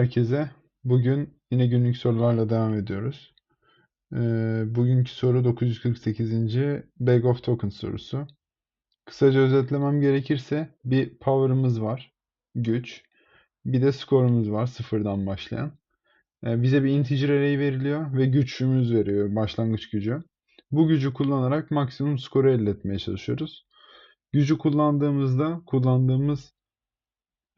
herkese. Bugün yine günlük sorularla devam ediyoruz. Ee, bugünkü soru 948. Bag of Tokens sorusu. Kısaca özetlemem gerekirse bir power'ımız var, güç. Bir de skorumuz var, sıfırdan başlayan. Ee, bize bir integer array veriliyor ve gücümüz veriyor, başlangıç gücü. Bu gücü kullanarak maksimum skoru elde etmeye çalışıyoruz. Gücü kullandığımızda kullandığımız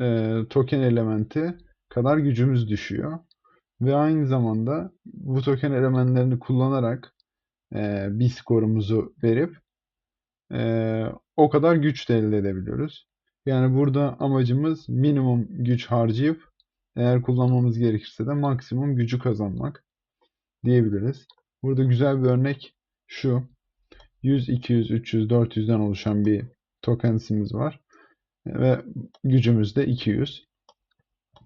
e, token elementi kadar gücümüz düşüyor. Ve aynı zamanda bu token elementlerini kullanarak e, bir skorumuzu verip e, o kadar güç de elde edebiliyoruz. Yani burada amacımız minimum güç harcayıp eğer kullanmamız gerekirse de maksimum gücü kazanmak diyebiliriz. Burada güzel bir örnek şu. 100, 200, 300, 400'den oluşan bir tokensimiz var. Ve gücümüz de 200.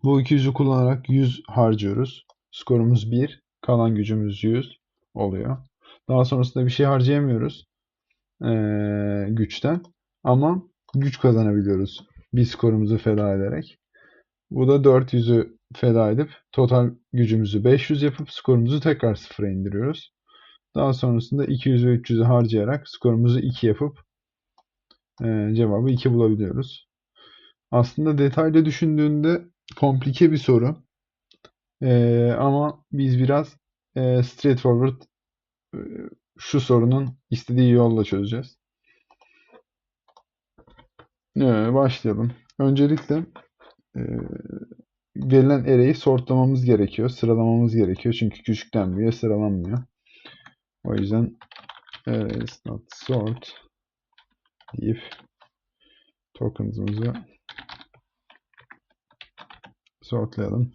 Bu 200'ü kullanarak 100 harcıyoruz. Skorumuz 1. Kalan gücümüz 100 oluyor. Daha sonrasında bir şey harcayamıyoruz ee, güçten. Ama güç kazanabiliyoruz. Bir skorumuzu feda ederek. Bu da 400'ü feda edip total gücümüzü 500 yapıp skorumuzu tekrar sıfıra indiriyoruz. Daha sonrasında 200 ve 300'ü harcayarak skorumuzu 2 yapıp e, cevabı 2 bulabiliyoruz. Aslında detaylı düşündüğünde komplike bir soru. Ee, ama biz biraz e, straightforward e, şu sorunun istediği yolla çözeceğiz. Ee, başlayalım. Öncelikle e, verilen array'i sortlamamız gerekiyor. Sıralamamız gerekiyor. Çünkü küçükten büyüğe sıralanmıyor. O yüzden array is not sort deyip tokens'ımızı sortlayalım.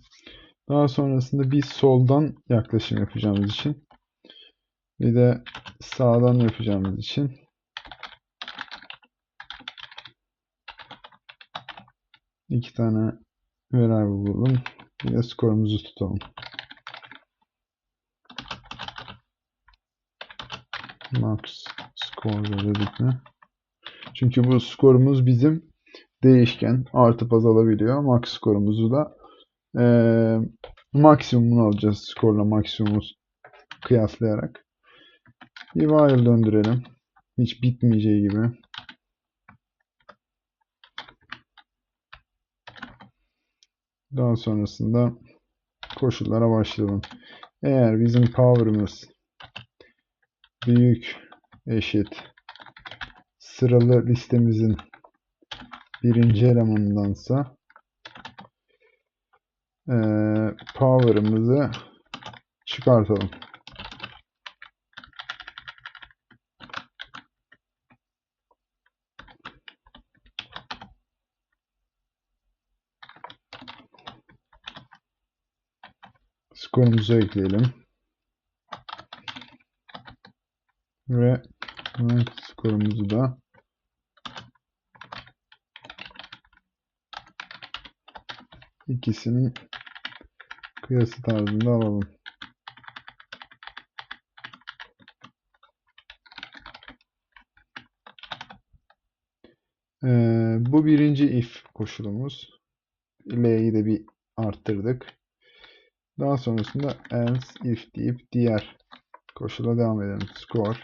Daha sonrasında bir soldan yaklaşım yapacağımız için bir de sağdan yapacağımız için iki tane variable bulalım. Bir de skorumuzu tutalım. Max score dedik mi? Çünkü bu skorumuz bizim değişken artıp azalabiliyor. Max skorumuzu da e, maksimumunu alacağız skorla maksimumu kıyaslayarak. Bir while döndürelim. Hiç bitmeyeceği gibi. Daha sonrasında koşullara başlayalım. Eğer bizim power'ımız büyük eşit sıralı listemizin birinci elemanındansa e, power'ımızı çıkartalım. Skorumuzu ekleyelim. Ve skorumuzu da ikisinin kıyası tarzında alalım. Ee, bu birinci if koşulumuz. L'yi de bir arttırdık. Daha sonrasında else if deyip diğer koşula devam edelim. Score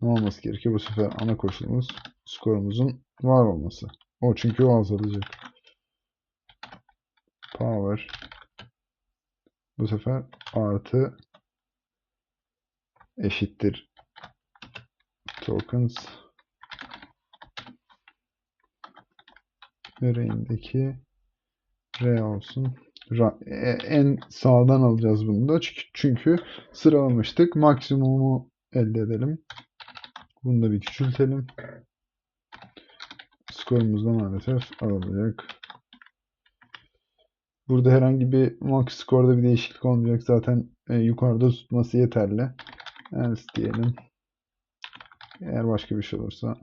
ne olması gerekiyor? Bu sefer ana koşulumuz skorumuzun var olması. O çünkü o azalacak. Power bu sefer artı eşittir tokens array'indeki r olsun. E, en sağdan alacağız bunu da. Çünkü sıralamıştık. Maksimumu elde edelim. Bunu da bir küçültelim. Skorumuz da maalesef alınacak. Burada herhangi bir max skorda bir değişiklik olmayacak. Zaten e, yukarıda tutması yeterli. Else diyelim. Eğer başka bir şey olursa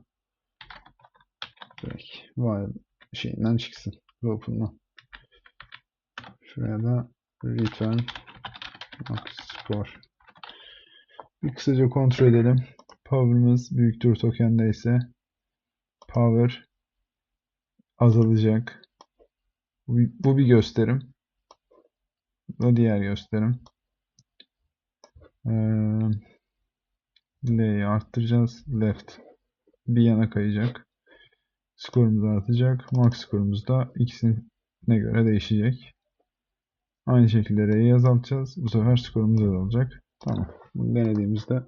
direkt while şeyinden çıksın. Loop'undan. Şuraya da return max score. Bir kısaca kontrol edelim. Power'ımız büyüktür tokende ise power azalacak. Bu bir, gösterim. da diğer gösterim. Ee, L'yi arttıracağız. Left bir yana kayacak. Skorumuz artacak. Max skorumuz da ikisine göre değişecek. Aynı şekilde R'yi azaltacağız. Bu sefer skorumuz azalacak. Tamam. Bunu denediğimizde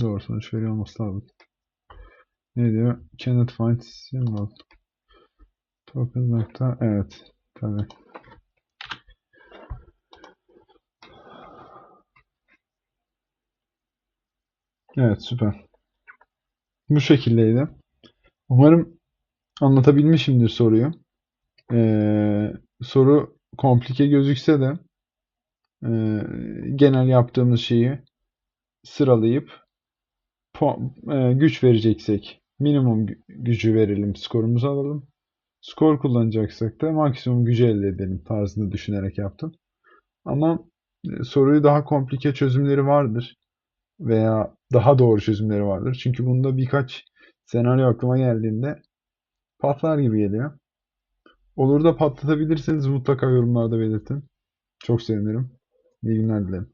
doğru sonuç veriyor olması lazım. Ne diyor? Cannot find symbol. Token nokta. Evet. Tabii. Evet süper. Bu şekildeydi. Umarım anlatabilmişimdir soruyu. Ee, soru komplike gözükse de e, genel yaptığımız şeyi sıralayıp e, güç vereceksek minimum gü- gücü verelim, skorumuzu alalım. Skor kullanacaksak da maksimum gücü elde edelim tarzında düşünerek yaptım. Ama e, soruyu daha komplike çözümleri vardır veya daha doğru çözümleri vardır. Çünkü bunda birkaç senaryo aklıma geldiğinde patlar gibi geliyor. Olur da patlatabilirseniz mutlaka yorumlarda belirtin. Çok sevinirim. İyi günler dilerim.